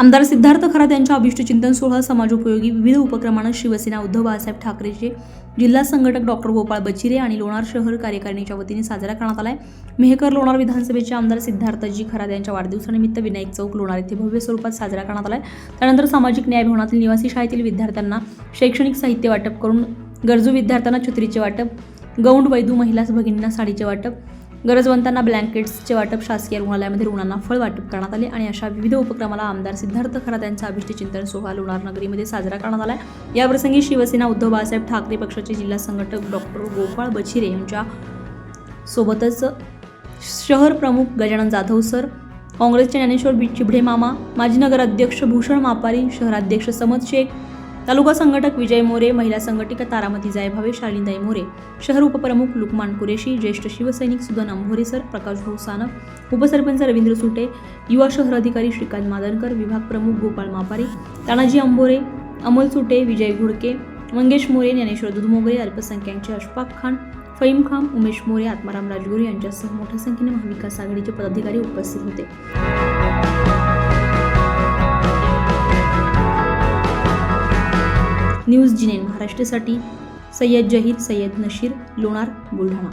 आमदार सिद्धार्थ खरात यांच्या अभिष्ट चिंतन सोहळा समाजोपयोगी विविध उपक्रमानं शिवसेना उद्धव बाळासाहेब ठाकरेचे जिल्हा संघटक डॉक्टर गोपाळ बचिरे आणि लोणार शहर कार्यकारिणीच्या वतीने साजरा करण्यात आलाय. मेहकर लोणार विधानसभेचे आमदार सिद्धार्थजी खरात यांच्या वाढदिवसानिमित्त विनायक चौक लोणार येथे भव्य स्वरूपात साजरा करण्यात आलाय. त्यानंतर सामाजिक न्याय भवनातील निवासी शाळेतील विद्यार्थ्यांना शैक्षणिक साहित्य वाटप करून गरजू विद्यार्थ्यांना छत्रीचे वाटप गौंड वैदू महिला भगिनींना साडीचे वाटप गरजवंतांना ब्लँकेट्सचे वाटप शासकीय रुग्णालयामध्ये रुग्णांना फळ वाटप करण्यात आले आणि अशा विविध उपक्रमाला आमदार सिद्धार्थ खरात यांचा अभिष्ट चिंतन सोहळा लोणार नगरीमध्ये साजरा करण्यात आला याप्रसंगी शिवसेना उद्धव बाळासाहेब ठाकरे पक्षाचे जिल्हा संघटक डॉक्टर गोपाळ बछिरे यांच्या सोबतच शहर प्रमुख गजानन जाधव सर काँग्रेसचे ज्ञानेश्वर चिभडे मामा माजी नगराध्यक्ष भूषण मापारी शहराध्यक्ष समद शेख तालुका संघटक विजय मोरे महिला संघटिका तारामती जायभावे शालिनदाई मोरे शहर उपप्रमुख लुकमान कुरेशी ज्येष्ठ शिवसैनिक सुदन अंभोरे सर प्रकाश भाऊ सानप उपसरपंच रवींद्र सुटे युवा शहर अधिकारी श्रीकांत मादनकर विभाग प्रमुख गोपाळ मापारे तानाजी अंबोरे अमोल सुटे विजय घुडके मंगेश मोरे ज्ञानेश्वर दुधमोगरे अल्पसंख्याकचे अशफाक खान फईम खान उमेश मोरे आत्माराम राजगुरू यांच्यासह मोठ्या संख्येने महाविकास आघाडीचे पदाधिकारी उपस्थित होते. न्यूज जिनेन महाराष्ट्रासाठी सय्यद जहीर सय्यद नशीर लोणार बुलढाणा.